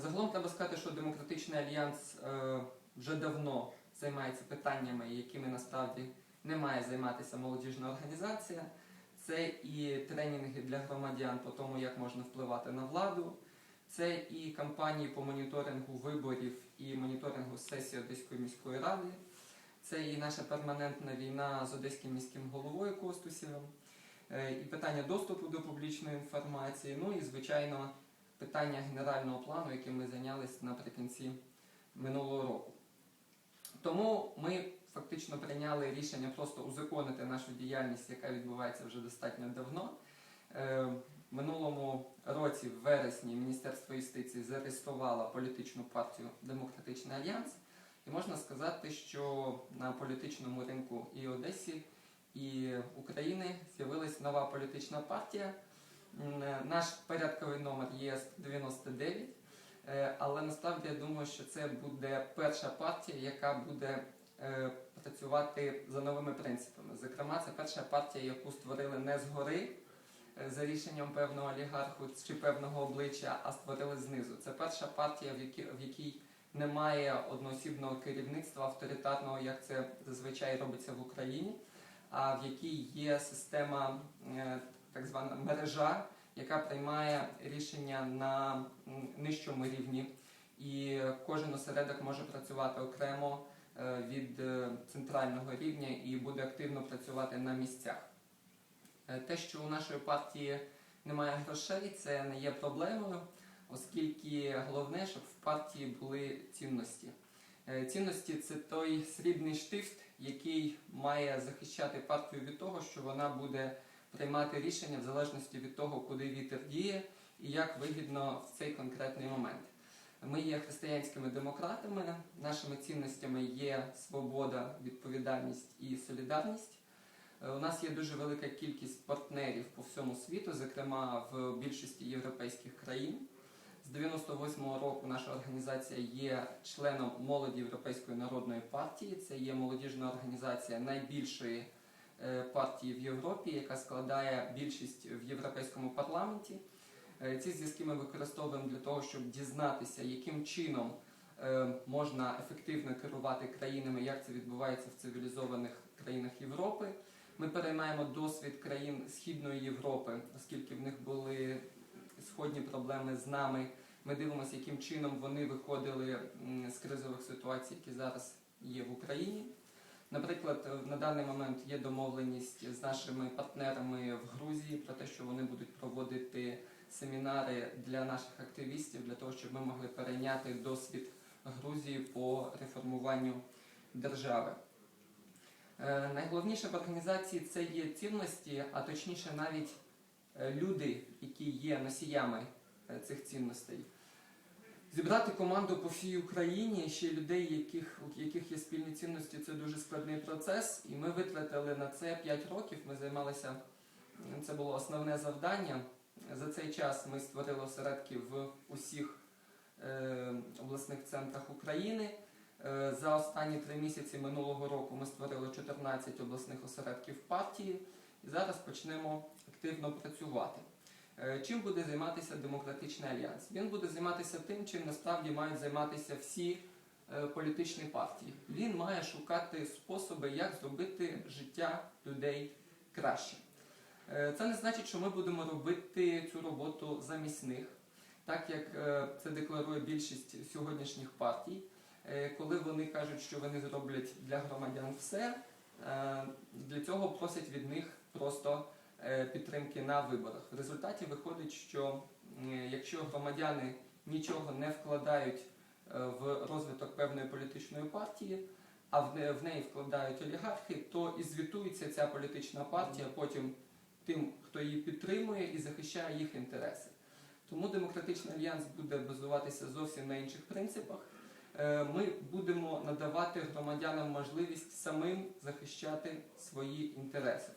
Загалом треба сказати, що Демократичний альянс е, вже давно займається питаннями, якими насправді не має займатися молодіжна організація. Це і тренінги для громадян по тому, як можна впливати на владу. Це і кампанії по моніторингу виборів і моніторингу сесії Одеської міської ради. Це і наша перманентна війна з одеським міським головою Костусєвим, е, і питання доступу до публічної інформації. Ну і, звичайно, питання генерального плану, яким ми зайнялися наприкінці минулого року. Тому ми фактично прийняли рішення просто узаконити нашу діяльність, яка відбувається вже достатньо давно. Е, минулому році, в вересні, Міністерство юстиції зареєструвало політичну партію Демократичний Альянс. І можна сказати, що на політичному ринку і Одесі, і України з'явилась нова політична партія. Е, Наш порядковий номер є 99, е, але насправді я думаю, що це буде перша партія, яка буде е, працювати за новими принципами. Зокрема, це перша партія, яку створили не згори за рішенням певного олігарху чи певного обличчя, а створили знизу. Це перша партія, в якій, немає одноосібного керівництва авторитарного, як це зазвичай робиться в Україні, а в якій є система, так звана мережа, яка приймає рішення на нижчому рівні, і кожен осередок може працювати окремо е, від е, центрального рівня і буде активно працювати на місцях. Е, Те, що у нашої партії немає грошей, це не є проблемою, оскільки головне, щоб в партії були цінності. Цінності це той срібний штифт, який має захищати партію від того, що вона буде приймати рішення в залежності від того, куди вітер діє і як вигідно в цей конкретний момент. Ми є християнськими демократами, нашими цінностями є свобода, відповідальність і солідарність. Е, У нас є дуже велика кількість партнерів по всьому світу, зокрема в більшості європейських країн. З 98-го року наша організація є членом молоді Європейської народної партії. Це є молодіжна організація найбільшої партії в Європі, яка складає більшість в європейському парламенті. Е, Ці зв'язки ми використовуємо для того, щоб дізнатися, яким чином е, можна ефективно керувати країнами, як це відбувається в цивілізованих країнах Європи. Ми переймаємо досвід країн Східної Європи, оскільки в них були сходні проблеми з нами. Ми дивимося, яким чином вони виходили з кризових ситуацій, які зараз є в Україні. Наприклад, е, на даний момент є домовленість з нашими партнерами в Грузії про те, що вони будуть проводити семінари для наших активістів, для того, щоб ми могли перейняти досвід Грузії по реформуванню держави. Е, Найголовніше в організації це є цінності, а точніше навіть е, люди, які є носіями цих цінностей. Зібрати команду по всій Україні, ще людей, яких, у яких є спільні цінності, це дуже складний процес. І ми витратили на це 5 років. Ми займалися, це було основне завдання. За цей час ми створили осередки в усіх е, обласних центрах України. Е, За останні три місяці минулого року ми створили 14 обласних осередків партії і зараз почнемо активно працювати. Е, Чим буде займатися Демократичний альянс? Він буде займатися тим, чим насправді мають займатися всі е, політичні партії. Він має шукати способи, як зробити життя людей краще. Е, Це не значить, що ми будемо робити цю роботу замість них, так як це декларує більшість сьогоднішніх партій. Коли вони кажуть, що вони зроблять для громадян все, для цього просять від них просто підтримки на виборах. В результаті виходить, що якщо громадяни нічого не вкладають е, в розвиток певної політичної партії, а в неї вкладають олігархи, то і звітується ця політична партія потім тим, хто її підтримує і захищає їх інтереси. Тому демократичний альянс буде базуватися зовсім на інших принципах. Е, Ми будемо надавати громадянам можливість самим захищати свої інтереси.